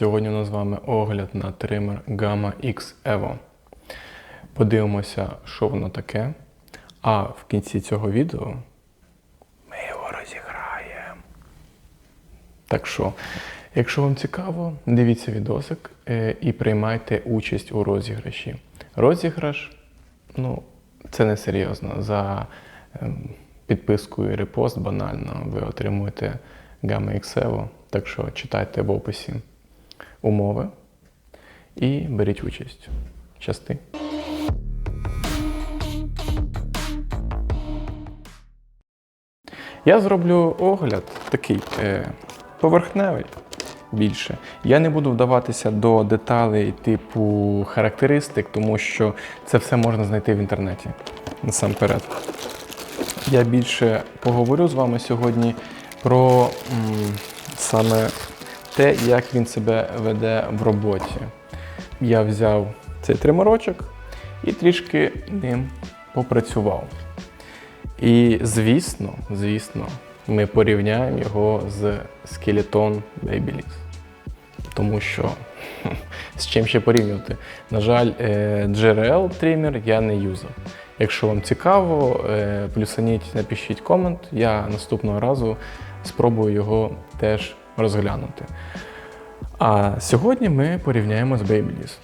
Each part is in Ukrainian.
Сьогодні у нас з вами огляд на тример Gamma X Evo. Подивимося, що воно таке. А в кінці цього відео ми його розіграємо. Так що, якщо вам цікаво, дивіться відосик е, і приймайте участь у розіграші. Розіграш, ну, це не серйозно. За ем, підпискою репост банально ви отримуєте Gamma X Evo. Так що читайте в описі умови і беріть участь. Щасти. Я зроблю огляд такий е, поверхневий більше. Я не буду вдаватися до деталей типу характеристик, тому що це все можна знайти в інтернеті насамперед. Я більше поговорю з вами сьогодні про м, саме те, як він себе веде в роботі. Я взяв цей триморочок і трішки ним попрацював. І звісно, звісно, ми порівняємо його з Skeleton Babyliss. Тому що з чим ще порівнювати? На жаль, е, GRL тример я не юзав. Якщо вам цікаво, е, плюсаніть, напишіть комент, я наступного разу спробую його теж розглянути. А сьогодні ми порівняємо з Babyliss.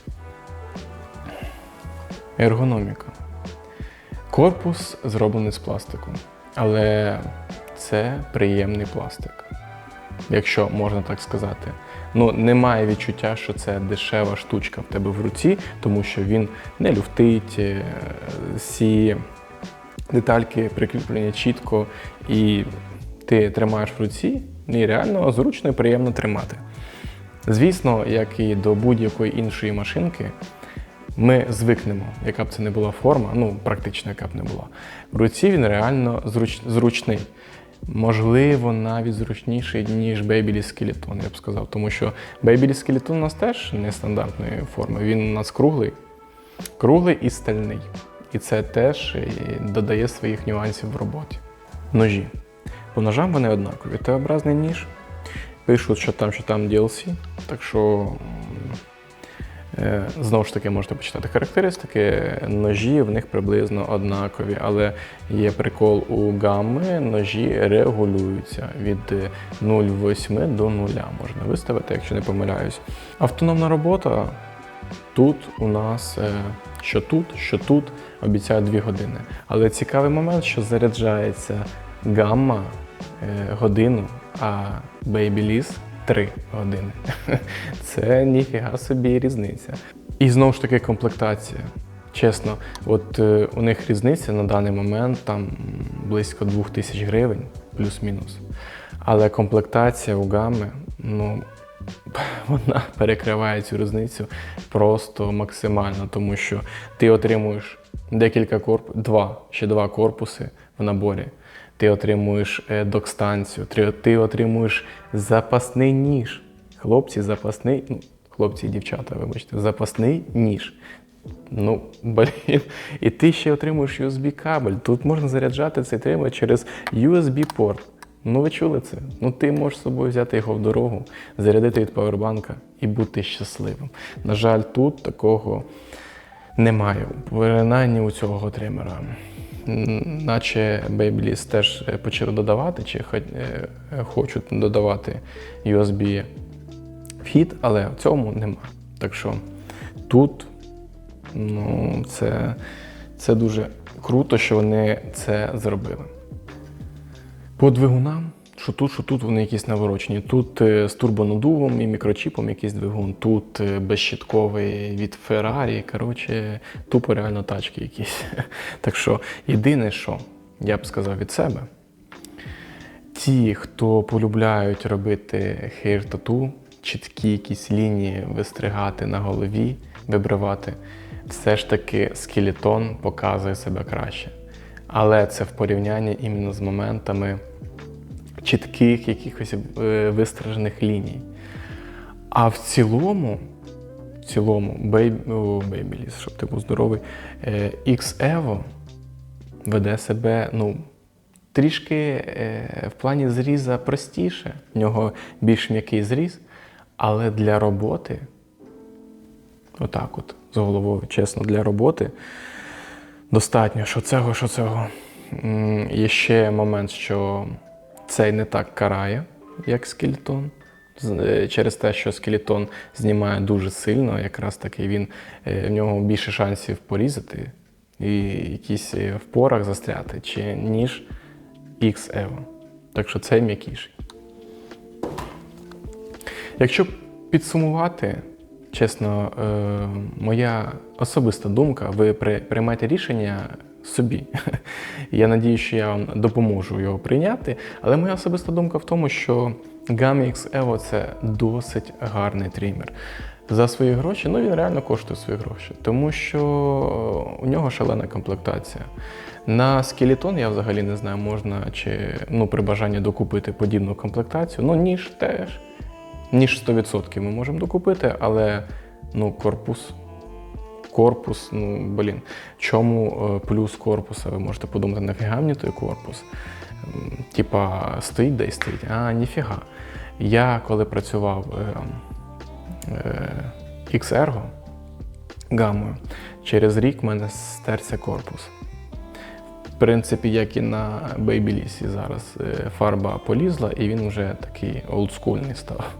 Ергономіка. Корпус зроблений з пластику, але це приємний пластик, якщо можна так сказати. Ну, немає відчуття, що це дешева штучка в тебе в руці, тому що він не люфтить, е, всі детальки прикріплені чітко, і ти тримаєш в руці, і реально зручно і приємно тримати. Звісно, як і до будь-якої іншої машинки, ми звикнемо, яка б це не була форма, ну практично яка б не була. В руці він реально зруч, зручний. Можливо, навіть зручніший, ніж Babyliss Skeleton, я б сказав. Тому що Babyliss Skeleton у нас теж нестандартної форми. Він у нас круглий, круглий і стальний. І це теж е, додає своїх нюансів в роботі. Ножі. По ножам вони однакові. Т-образний ніж. Пишуть, що там, що там DLC. Так що Е, Знову ж таки, можете почитати характеристики. Ножі в них приблизно однакові, але є прикол у гамми, ножі регулюються від 0,8 до 0 можна виставити, якщо не помиляюсь. Автономна робота тут у нас е, що тут, що тут обіцяють 2 години. Але цікавий момент, що заряджається гамма е, годину, а Babyliss 3 години. Це ніфіга собі різниця. І знову ж таки комплектація. Чесно, от е, у них різниця на даний момент там близько 2000 гривень, плюс-мінус. Але комплектація у гами, ну, вона перекриває цю різницю просто максимально, тому що ти отримуєш декілька корпусів, два, ще два корпуси в наборі. Ти отримуєш е, док-станцію, ти- отримуєш запасний ніж. Хлопці, запасний, ну, хлопці і дівчата, вибачте, запасний ніж. Ну, блін. І ти ще отримуєш USB-кабель. Тут можна заряджати цей тример через USB-порт. Ну, ви чули це? Ну, ти можеш з собою взяти його в дорогу, зарядити від павербанка і бути щасливим. На жаль, тут такого немає. Принаймні у цього тримера. Наче Babyliss теж е, почали додавати, чи е, е, хочуть додавати USB вхід, але в цьому нема. Так що тут ну, це, це дуже круто, що вони це зробили. По двигунам, що тут, що тут вони якісь наворочені. Тут е, з турбонадувом і мікрочіпом якийсь двигун, тут е, безщитковий від Ferrari. Коротше, тупо реально тачки якісь. Так що єдине, що я б сказав від себе, ті, хто полюбляють робити хейр тату, чіткі якісь лінії вистригати на голові, вибривати, все ж таки скелетон показує себе краще. Але це в порівнянні іменно з моментами чітких якихось е, вистражених ліній. А в цілому, в цілому, о, Babyliss, щоб ти був здоровий, е, X-Evo веде себе, ну, трішки е, в плані зріза простіше, в нього більш м'який зріз, Але для роботи, отак от, з головою, чесно, для роботи достатньо, що цього, що цього. Є ще момент, що цей не так карає, як скелетон. Е, Через те, що скелетон знімає дуже сильно, якраз таки він е, в нього більше шансів порізати і якісь е, в порах застряти, чи ніж X Evo. Так що цей м'якіший. Якщо підсумувати, чесно, моя особиста думка, ви при- приймайте рішення собі. Я надію, що я вам допоможу його прийняти. Але моя особиста думка в тому, що Gami X Evo це досить гарний трімер. За свої гроші, ну він реально коштує свої гроші, тому що у нього шалена комплектація. На скелетон я взагалі не знаю, можна чи ну, при бажанні докупити подібну комплектацію. Ну, ніж теж. Ніж 100% ми можемо докупити, але ну, корпус. Корпус, ну блін, чому е, плюс корпуса? Ви можете подумати, нафіга мені той корпус? Типа, стоїть де й стоїть. А, ніфіга. Я коли працював е, е, X-Ergo гамою, через рік в мене стерся корпус. В принципі, як і на Babyliss зараз фарба полізла, і він вже такий олдскульний став.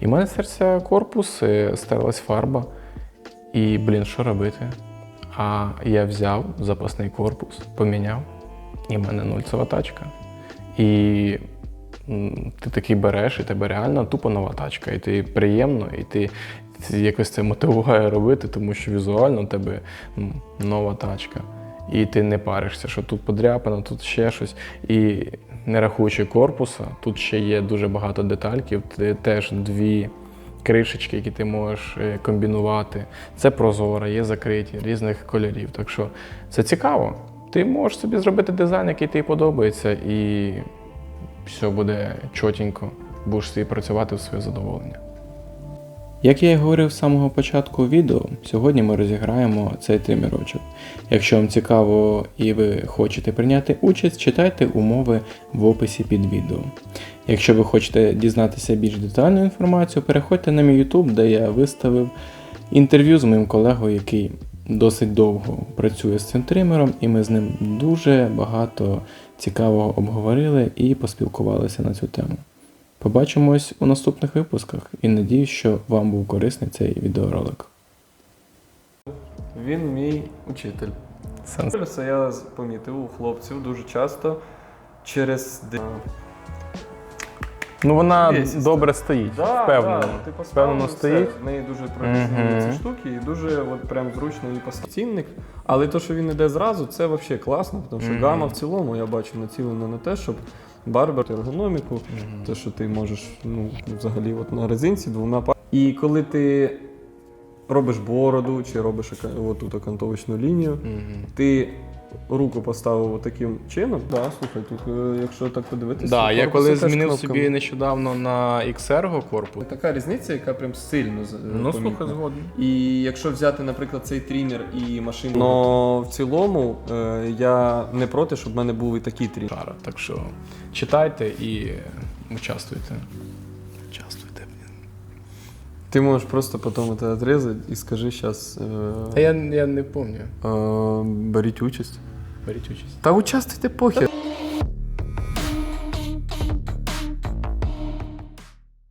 І в мене стерся корпус, стерлась фарба. І, блін, що робити? А я взяв запасний корпус, поміняв, і в мене нульцева тачка. І ти такий береш, і тебе реально тупо нова тачка. І ти приємно, і ти якось це мотивує робити, тому що візуально у тебе нова тачка. І ти не паришся, що тут подряпано, тут ще щось. І не рахуючи корпуса, тут ще є дуже багато детальків, ти теж дві кришечки, які ти можеш е, комбінувати. Це прозоро, є закриті різних кольорів. Так що це цікаво. Ти можеш собі зробити дизайн, який тобі подобається, і все буде чотенько. Будеш собі працювати в своє задоволення. Як я і говорив з самого початку відео, сьогодні ми розіграємо цей тримірочок. Якщо вам цікаво і ви хочете прийняти участь, читайте умови в описі під відео. Якщо ви хочете дізнатися більш детальну інформацію, переходьте на мій YouTube, де я виставив інтерв'ю з моїм колегою, який досить довго працює з цим тримером, і ми з ним дуже багато цікавого обговорили і поспілкувалися на цю тему. Побачимось у наступних випусках і надію, що вам був корисний цей відеоролик. Він мій учитель. Сенс. Це я помітив у хлопців дуже часто через де- Ну вона Весіста. добре стоїть, Да, впевнено. да, ти впевнено все. В неї дуже професійні Мгм. ці штуки і дуже от прям зручно її поставити. Цінник. Але то, що він іде зразу, це взагалі класно, тому що Мгм. гама в цілому я бачу націлена на те, щоб барбер ергономіку, те, що ти можеш ну, взагалі от на резинці двома па. І коли ти робиш бороду чи робиш отут окантовочну лінію, Мгм. ти руку поставив таким чином. Да, слухай, тут, е, якщо так подивитися, Да, я корпуси коли теж змінив кнопками. собі нещодавно на XR корпус. Така різниця, яка прям сильно з- Ну, помітна. слухай, згоден. І якщо взяти, наприклад, цей трімер і машину. Но в цілому е, я не проти, щоб в мене був і такий трімер. Шара. Так що читайте і участвуйте. Участвуйте. Блін. можешь просто потом это отрезать и скажи зараз. Та я, я не пам'ятаю. э, беріть участь. Беріть участь. Та участвуйте похер.